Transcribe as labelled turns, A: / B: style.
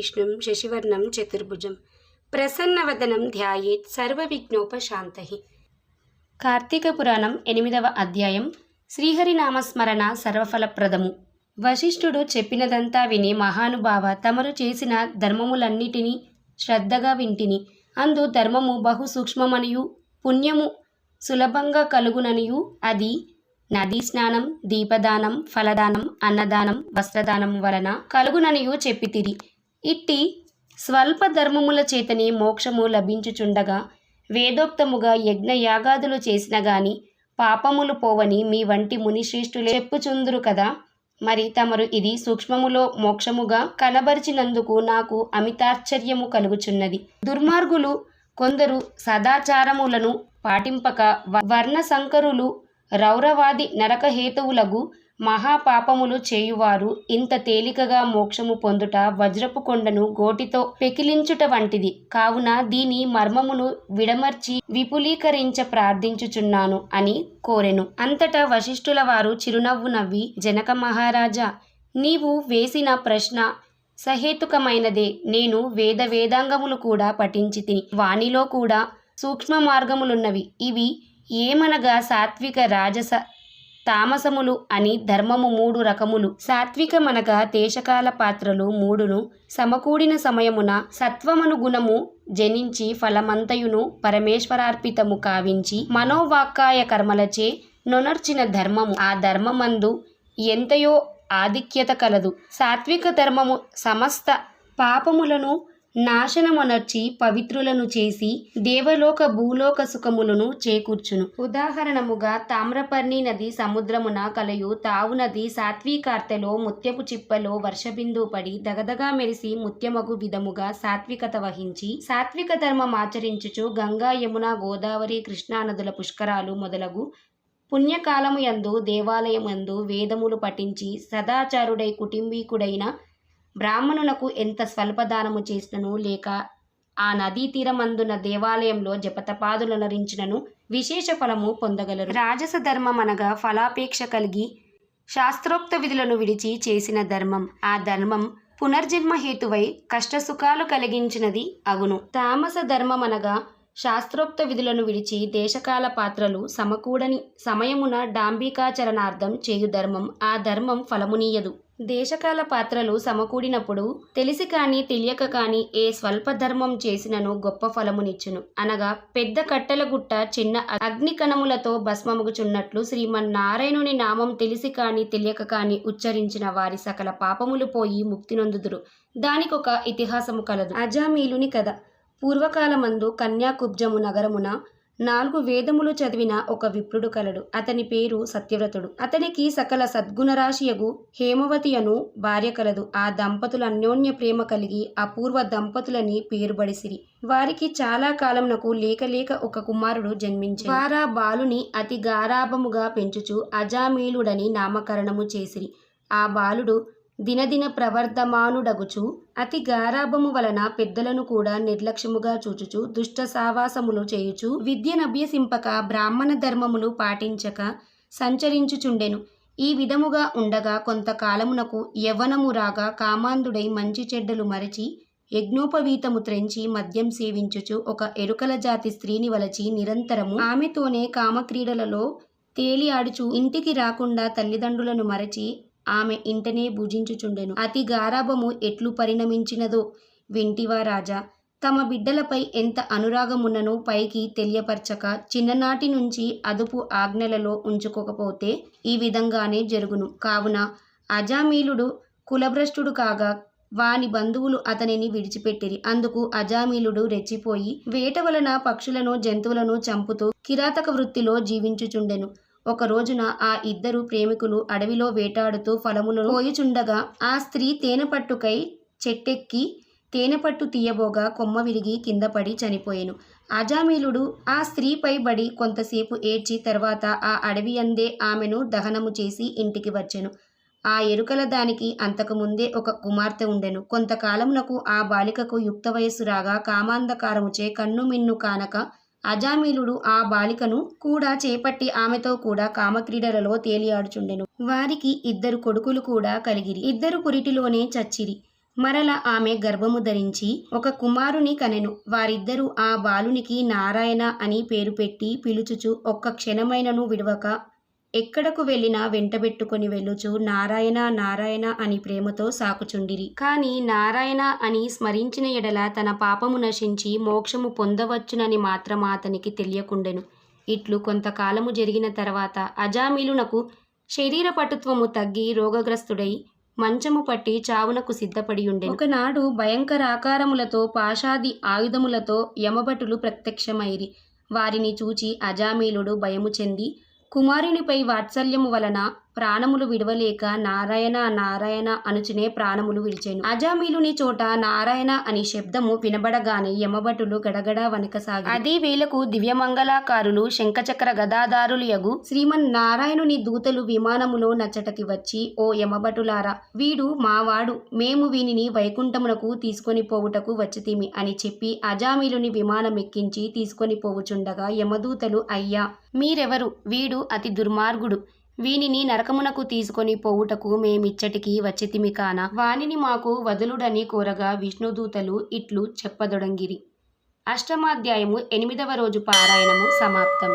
A: విష్ణుం శశివర్ణం చతుర్భుజం. ప్రసన్నవదనం ధ్యాయేత్ సర్వవిఘ్నోపశాంతై. కార్తీక పురాణం ఎనిమిదవ అధ్యాయం. శ్రీహరినామస్మరణ సర్వఫలప్రదము. వశిష్ఠుడు చెప్పినదంతా విని మహానుభావ తమరు చేసిన ధర్మములన్నిటినీ శ్రద్ధగా వింటిని. అందు ధర్మము బహు సూక్ష్మమనియు పుణ్యము సులభంగా కలుగుననియు అది నదీ స్నానం దీపదానం ఫలదానం అన్నదానం వస్త్రదానం వలన కలుగుననియు చెప్పితిరి. ఇట్టి స్వల్ప ధర్మముల చేతనే మోక్షము లభించుచుండగా వేదోక్తముగా యజ్ఞ యాగాదులు చేసిన గాని పాపములు పోవని మీ వంటి మునిశ్రేష్ఠులే చెప్పుచుందురు కదా. మరి తమరు ఇది సూక్ష్మములో మోక్షముగా కనబరిచినందుకు నాకు అమితాశ్చర్యము కలుగుచున్నది. దుర్మార్గులు కొందరు సదాచారములను పాటింపక వర్ణ సంకరులు రౌరవాది నరకహేతువులగు మహాపాపములు చేయువారు ఇంత తేలికగా మోక్షము పొందుట వజ్రపు కొండను గోటితో పెకిలించుట వంటిది. కావున దీని మర్మమును విడమర్చి విపులీకరించ ప్రార్థించుచున్నాను అని కోరెను. అంతటా వశిష్ఠుల వారు చిరునవ్వు నవ్వి జనక మహారాజా నీవు వేసిన ప్రశ్న సహేతుకమైనదే. నేను వేద వేదాంగములు కూడా పఠించి తిని వానిలో కూడా సూక్ష్మ మార్గములున్నవి ఇవి ఏమనగా సాత్విక రాజస తామసములు అని ధర్మము మూడు రకములు. సాత్వికమనగా దేశకాల పాత్రలు మూడును. సమకూడిన సమయమున సత్వమను గుణము జనించి ఫలమంతయును పరమేశ్వరార్పితము కావించి మనోవాక్కాయ కర్మలచే నొనర్చిన ధర్మము. ఆ ధర్మమందు ఎంతయో ఆధిక్యత కలదు. సాత్విక ధర్మము సమస్త పాపములను నాశనమునర్చి పవిత్రులను చేసి దేవలోక భూలోక సుఖములను చేకూర్చును. ఉదాహరణముగా తామ్రపర్ణి నది సముద్రమున కలయు తావు నది సాత్వికార్తెలో ముత్యపు చిప్పలో వర్షబిందు పడి దగదగా మెరిసి ముత్యమగు విధముగా సాత్వికత వహించి సాత్విక ధర్మం ఆచరించుచు గంగా యమున గోదావరి కృష్ణా నదుల పుష్కరాలు మొదలగు పుణ్యకాలము యందు దేవాలయమందు వేదములు పఠించి సదాచారుడై కుటుంబీకుడైన బ్రాహ్మణులకు ఎంత స్వల్పదానము చేసినను లేక ఆ నదీ తీరమందున దేవాలయంలో జపతపాదులు నరించినను విశేష ఫలము పొందగలరు. రాజస ధర్మం అనగా ఫలాపేక్ష కలిగి శాస్త్రోక్త విధులను విడిచి చేసిన ధర్మం. ఆ ధర్మం పునర్జన్మ హేతువై కష్టసుఖాలు కలిగించినది అగును. తామస ధర్మం అనగా శాస్త్రోక్త విధులను విడిచి దేశకాల పాత్రలు సమకూడని సమయమున డాంబికాచరణార్థం చేయు ధర్మం. ఆ ధర్మం ఫలమునీయదు. దేశకాల పాత్రలు సమకూడినప్పుడు తెలిసి కానీ తెలియక కానీ ఏ స్వల్ప ధర్మం చేసినను గొప్ప ఫలమునిచ్చును. అనగా పెద్ద కట్టెల గుట్ట చిన్న అగ్ని కణములతో భస్మముగుచున్నట్లు శ్రీమన్నారాయణుని నామం తెలిసి కానీ తెలియక కానీ ఉచ్చరించిన వారి సకల పాపములు పోయి ముక్తి నొందుదురు దానికొక ఇతిహాసము కలదు. అజామీలుని కథ. పూర్వకాలమందు కన్యాకుబ్జము నగరమున నాలుగు వేదములు చదివిన ఒక విప్రుడు కలడు. అతని పేరు సత్యవ్రతుడు. అతనికి సకల సద్గుణరాశియగు హేమవతియను భార్య కలదు. ఆ దంపతులు అన్యోన్య ప్రేమ కలిగి అపూర్వ దంపతులని పేరుబడిసిరి వారికి చాలా కాలంనకు లేక లేక ఒక కుమారుడు జన్మించి వారా బాలుని అతి గారాభముగా పెంచుచు అజామీలుడని నామకరణము చేసిరి. ఆ బాలుడు దినదిన ప్రవర్ధమానుడగుచు అతి గారాభము వలన పెద్దలను కూడా నిర్లక్ష్యముగా చూచుచు దుష్ట సావాసములు చేయుచు విద్యనభ్యసింపక బ్రాహ్మణ ధర్మములు పాటించక సంచరించుచుండెను. ఈ విధముగా ఉండగా కొంతకాలమునకు యవ్వనము రాగా కామాంధుడై మంచి చెడ్డలు మరచి యజ్ఞోపవీతము త్రెంచి మద్యం సేవించుచు ఒక ఎరుకల జాతి స్త్రీని వలచి నిరంతరము ఆమెతోనే కామక్రీడలలో తేలి ఆడుచు ఇంటికి రాకుండా తల్లిదండ్రులను మరచి ఆమె ఇంటనే భుజించుచుండెను. అతి గారాభము ఎట్లు పరిణమించినదో వింటివా రాజా! తమ బిడ్డలపై ఎంత అనురాగమున్ననో పైకి తెలియపరచక చిన్ననాటి నుంచి అదుపు ఆజ్ఞలలో ఉంచుకోకపోతే ఈ విధంగానే జరుగును. కావున అజామీలుడు కులభ్రష్టుడు కాగా వాని బంధువులు అతనిని విడిచిపెట్టిరి. అందుకు అజామీలుడు రెచ్చిపోయి వేట వలన పక్షులను జంతువులను చంపుతూ కిరాతక వృత్తిలో జీవించుచుండెను. ఒక రోజున ఆ ఇద్దరు ప్రేమికులు అడవిలో వేటాడుతూ ఫలములను పోయిచుండగా ఆ స్త్రీ తేనెపట్టుకై చెట్టెక్కి తేనెపట్టు తీయబోగా కొమ్మ విరిగి కింద పడి చనిపోయాను. అజామీలుడు ఆ స్త్రీపై బడి కొంతసేపు ఏడ్చి తర్వాత ఆ అడవి అందే ఆమెను దహనము చేసి ఇంటికి వచ్చెను. ఆ ఎరుకల దానికి అంతకుముందే ఒక కుమార్తె ఉండెను. కొంతకాలమునకు ఆ బాలికకు యుక్త వయస్సు రాగా కామాంధకారముచే కన్ను మిన్ను కానక అజామీలుడు ఆ బాలికను కూడా చేపట్టి ఆమెతో కూడా కామక్రీడలలో తేలియాడుచుండెను. వారికి ఇద్దరు కొడుకులు కూడా కలిగిరి. ఇద్దరు పురిటిలోనే చచ్చిరి. మరల ఆమె గర్భము ధరించి ఒక కుమారుని కనెను. వారిద్దరూ ఆ బాలునికి నారాయణ అని పేరు పెట్టి పిలుచుచు ఒక్క క్షణమైనను విడవక ఎక్కడకు వెళ్ళినా వెంటబెట్టుకొని వెళ్ళుచు నారాయణ నారాయణ అని ప్రేమతో సాకుచుండిరి. కాని నారాయణ అని స్మరించిన ఎడల తన పాపము నశించి మోక్షము పొందవచ్చునని మాత్రం అతనికి తెలియకుండెను. ఇట్లు కొంతకాలము జరిగిన తర్వాత అజామిలునకు శరీర పటుత్వము తగ్గి రోగగ్రస్తుడై మంచము పట్టి చావునకు సిద్ధపడి ఉండే ఒకనాడు భయంకర ఆకారములతో పాషాది ఆయుధములతో యమభటులు ప్రత్యక్షమైరి వారిని చూచి అజామీలుడు భయము చెంది కుమారునిపై వాత్సల్యము వలన ప్రాణములు విడవలేక నారాయణ నారాయణ అనుచునే ప్రాణములు విడిచెను. అజామీలుని చోట నారాయణ అని శబ్దము వినబడగానే యమభటులు గడగడ వనకసాగి అదే వేళకు దివ్యమంగళాకారులు శంఖచక్ర గదాదారులు యగు. శ్రీమన్ నారాయణుని దూతలు విమానములో నచ్చటకి వచ్చి ఓ యమభటులారా వీడు మావాడు. మేము వీనిని వైకుంఠమునకు తీసుకొని పోవుటకు వచ్చితిమి అని చెప్పి అజామీలుని విమానం ఎక్కించి తీసుకొని పోవుచుండగా యమదూతలు అయ్యా మీరెవరు? వీడు అతి దుర్మార్గుడు. వీనిని నరకమునకు తీసుకొని పోవుటకు మేమిచ్చటికి వచ్చితిమి కాన వానిని మాకు వదులుడని కోరగా విష్ణుదూతలు ఇట్లు చెప్పదొడంగిరి. అష్టమాధ్యాయము ఎనిమిదవ రోజు పారాయణము సమాప్తం.